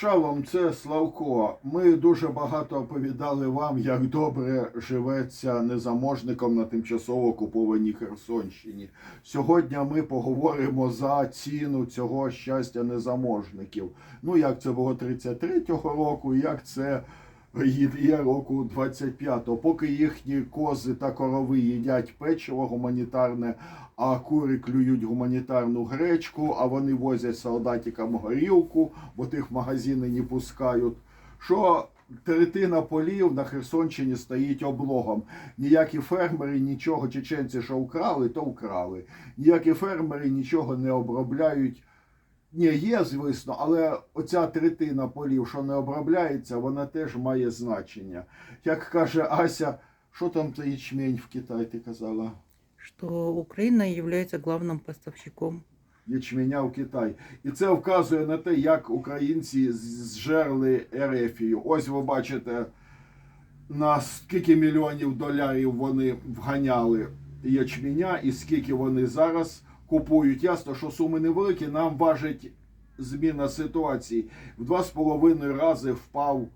Шалом, це Славко. Ми дуже багато оповідали вам, як добре живеться незаможником на тимчасово окупованій Херсонщині. Сьогодні ми поговоримо за ціну цього щастя незаможників. Ну, як це було 33-го року, як це є року 25-го. Поки їхні кози та корови їдять печиво гуманітарне, а кури клюють гуманітарну гречку, а вони возять солдатикам горілку, бо тих магазини не пускають. Що третина полів на Херсонщині стоїть облогом. Ніякі фермери нічого, чеченці, що вкрали, то вкрали. Ніякі фермери нічого не обробляють. Ні, є, звісно, але оця третина полів, що не обробляється, вона теж має значення. Як каже Ася, що там за ячмень в Китаї, ти казала? что Украина является главным поставщиком. ячменя в Китай. І це вказує на те, як українці зжерли Ерефію. Ось ви бачите, на скільки мільйонів доларів вони вганяли ячменя, і скільки вони зараз купують. Ясно, що суми невеликі, нам важить зміна ситуації. В два з половиною рази впав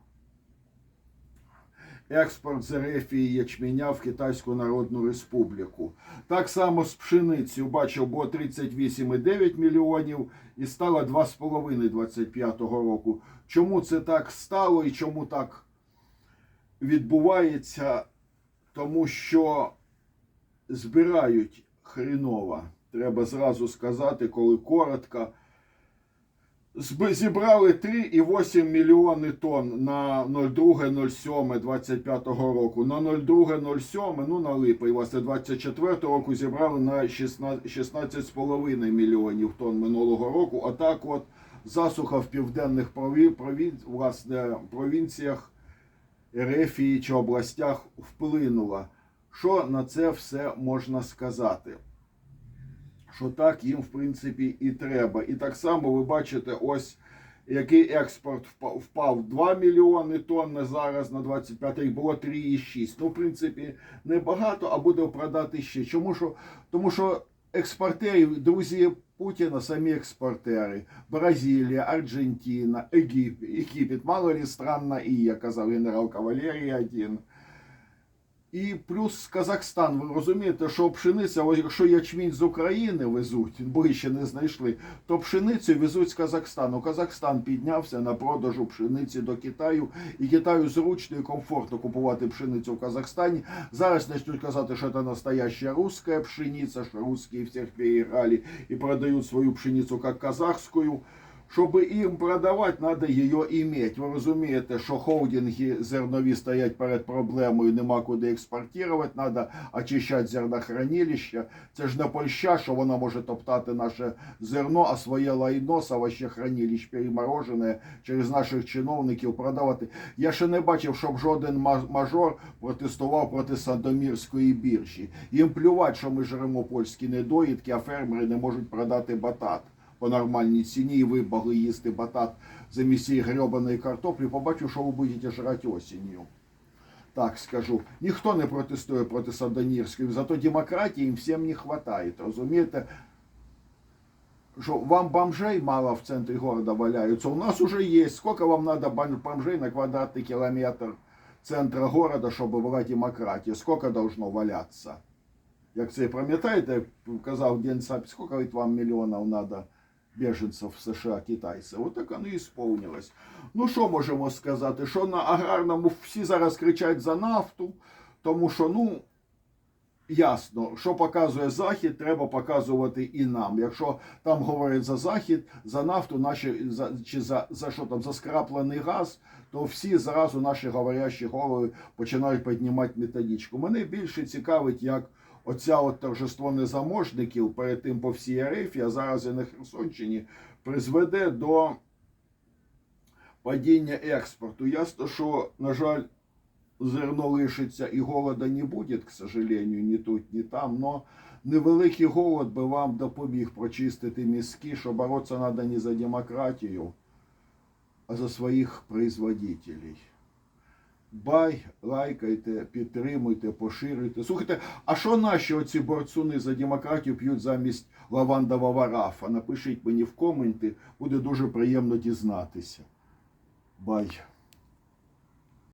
експорт з Ерефії ячменя в Китайську Народну Республіку. Так само з пшеницею бачив, було 38,9 мільйонів і стало 2,5 25-го року. Чому це так стало і чому так відбувається? Тому що збирають хріново. Треба зразу сказати, коли коротко. Зібрали 3,8 мільйони тонн на 02.07.25 року. На 02.07, ну на липень, власне, 24 року зібрали на 16 16,5 мільйонів тонн минулого року. Отак от засуха в південних власне, провінціях Ерефії чи областях вплинула. Що на це все можна сказати? Що так їм в принципі і треба. І так само ви бачите, ось який експорт впав- впав 2 мільйони тонн зараз на 25 рік було 3,6. Ну, в принципі, небагато, а буде продати ще. Чому що? Тому що експортерів, друзі Путіна, самі експортери. Бразилія, Аргентина, Египет, Єгипет. Мало ли стран на І, як казав генерал Кавалерій один. І плюс Казахстан, ви розумієте, що пшениця, ось якщо ячмінь з України везуть, бо ще не знайшли, то пшеницю везуть з Казахстану. Казахстан піднявся на продажу пшениці до Китаю, і Китаю зручно і комфортно купувати пшеницю в Казахстані. Зараз почнуть казати, що це настоящая русская пшениця, що русские всіх переіграли і продають свою пшеницю як казахську. Щоб їм продавати, треба її іметь. Ви розумієте, що холдинги зернові стоять перед проблемою, нема куди експортувати, треба очищати зернохранилища. Це ж не Польща, що вона може топтати наше зерно, а своє лайно з овощехранилищ переморожене через наших чиновників продавати. Я ще не бачив, щоб жоден мажор протестував проти Сандомірської біржі. Їм плювати, що ми жремо польські недоїдки, а фермери не можуть продати батат по нормальній ціні, і ви могли їсти батат замість цієї гребаної картоплі, побачив, що ви будете жрати осінню. Так скажу. Ніхто не протестує проти Сандонірської, зато демократії їм всім не вистачає. Розумієте? Що вам бомжей мало в центрі города валяются. У нас уже есть. Сколько вам надо бом- бомжей на квадратный километр центра города, чтобы была демократия? Сколько должно валяться? Як це пам'ятаєте, казав Ден Сап, сколько ведь вам мільйонів надо Біженців в США, китайців? От так воно і сповнилось. Ну що можемо сказати? Що на аграрному всі зараз кричать за нафту, тому що, ну, ясно, що показує Захід, треба показувати і нам. Якщо там говорять за Захід, за нафту, наші за чи за, за що там за скраплений газ, то всі зразу наші говорящі голови починають піднімати методичку. Мене більше цікавить, як оця от торжество незаможників перед тим по всій Арефі, а зараз і на Херсонщині, призведе до падіння експорту. Ясно, що, на жаль, зерно лишиться і голода не буде, к сожалению, ні тут, ні там. Но невеликий голод би вам допоміг прочистити мізки, що боротися треба не за демократію, а за своїх производителей. Бай, лайкайте, підтримуйте, поширюйте. Слухайте, а що наші оці борцуни за демократію п'ють замість лавандового рафа? Напишіть мені в коменти, буде дуже приємно дізнатися. Бай.